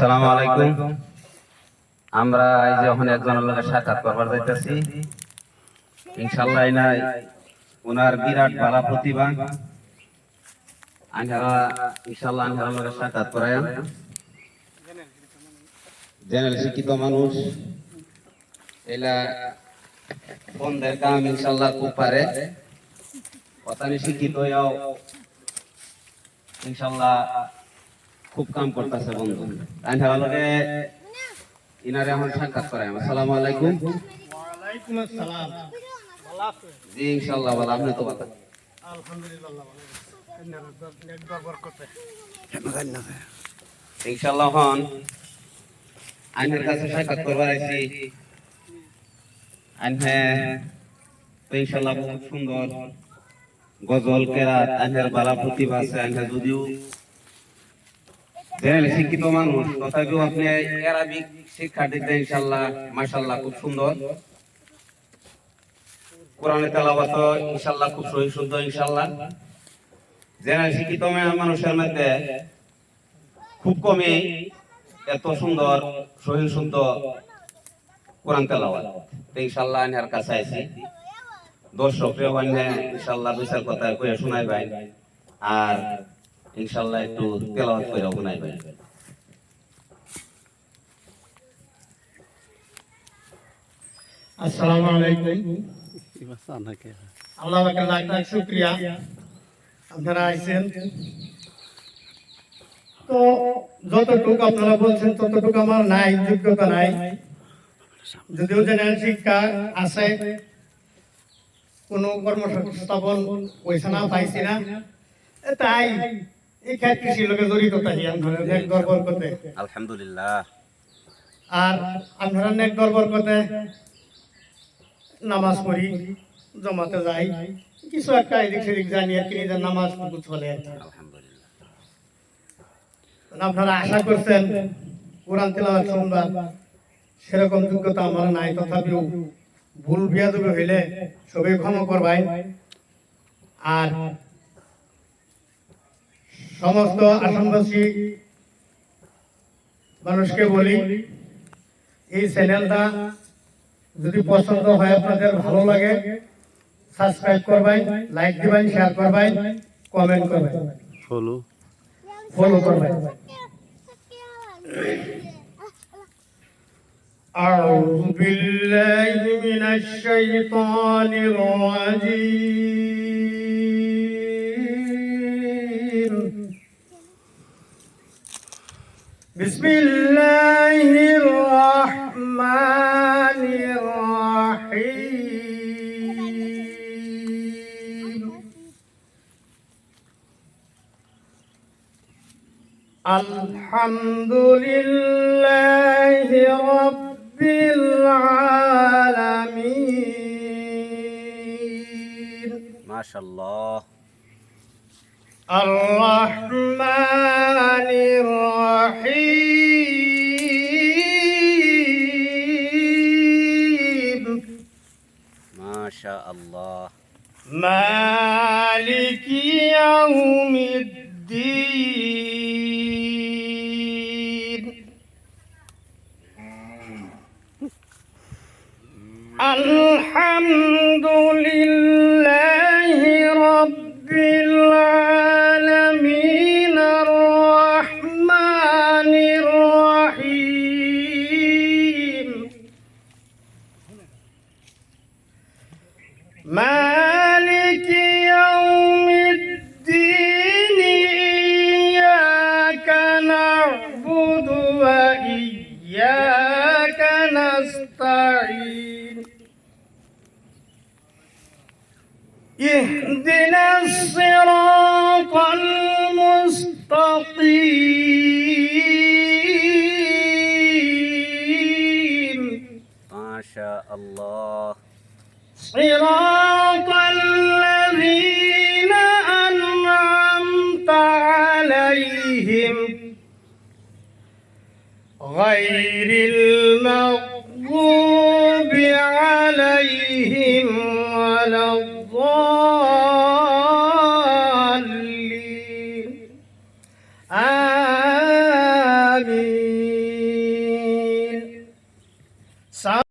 আসসালামু আলাইকুম। আমরা এই যে ওখানে একজনের লোকের সাক্ষাৎ করবার যাইতেছি। ইনশাল্লাহ নাই ওনার বিরাট প্রতিভা। আনহারা ইনশাল্লাহ আনহারা লোকের সাক্ষাৎ করায় জেনারেল শিক্ষিত মানুষ। এলা বন্ধের কাম ইনশাল্লাহ খুব পারে। কথানি শিক্ষিত ইনশাল্লাহ খুব কাম করতেছে বন্ধু। ভালোকে ইনারে আমার সাক্ষাৎ করাই। আসসালামু আলাইকুম। ওয়ালাইকুম আসসালাম। ভালো আছেন জি ইনশাআল্লাহ ভালো। আপনি তো কথা আলহামদুলিল্লাহ ভালো নেট ব্যবহার করতে ইনশাআল্লাহ হন আইনের কাছে সাক্ষাৎ করবার আইছি। আইনে তো ইনশাআল্লাহ বহুত সুন্দর। গজল কেরাত আইনের বালা প্রতিভা আছে। আইনে যদিও শিক্ষিত মানুষ, তথাপিও আপনি শিক্ষা দিতে ইনশাআল্লাহ, মাশাআল্লাহ, খুব সুন্দর। কোরআনে তেলাওয়াত, ইনশাআল্লাহ, খুব সহি শুদ্ধ, ইনশাআল্লাহ। জেনারেল শিক্ষিত মানুষের মধ্যে খুব কমই এত সুন্দর, সহি শুদ্ধ কোরআন আমি আর কাছে দর্শক, প্রিয় বান্য ইনশাআল্লাহ দুই চার কথা কয়ে শোনাই ভাই আর ইনশাআল্লাহ একটু তেলাওয়াত করে ভাই আসসালামু আলাইকুম। আল্লাহ পাকের লাখ লাখ শুকরিয়া। আপনারা আইছেন। তো যতটুকু আপনারা বলছেন, ততটুকু আমার নাই, যোগ্যতা নাই। যদিও জেনারেল শিক্ষা আছে, কোনো কর্মসংস্থাপন পয়সা না পাইছি না। তাই এই ক্ষেত কৃষির লোকে জড়িত থাকি আপনারা নেক গর্বর করতে আলহামদুলিল্লাহ। আর আপনারা নেক গর্বর করতে নামাজ পড়ি জমাতে যাই কিছু একটা এদিক সেদিক জানি আর কি নিজের নামাজ চলে। আলহামদুলিল্লাহ। আপনারা আশা করছেন কোরআন তেলাওয়াত শুনবা সেরকম যোগ্যতা আমার নাই তথাপিও ভুল বিয়াদবি হইলে সবাই ক্ষমা করবাই আর সমস্ত আসামবাসী মানুষকে বলি এই চ্যানেলটা যদি পছন্দ হয় আপনাদের ভালো লাগে সাবস্ক্রাইব করবেন লাইক দিবেন শেয়ার করবেন কমেন্ট করবেন ফলো ফলো করবেন أعوذ بالله من الشيطان الرجيم بسم الله الرحمن الرحيم. الحمد لله رب العالمين. ما شاء الله. الرحمن الرحيم. ما شاء الله. مالك يوم الدين. الحمد لله رب العالمين. نستعين اهدنا الصراط المستقيم. ما شاء الله. صراط الذين أنعمت عليهم. غير المغضوب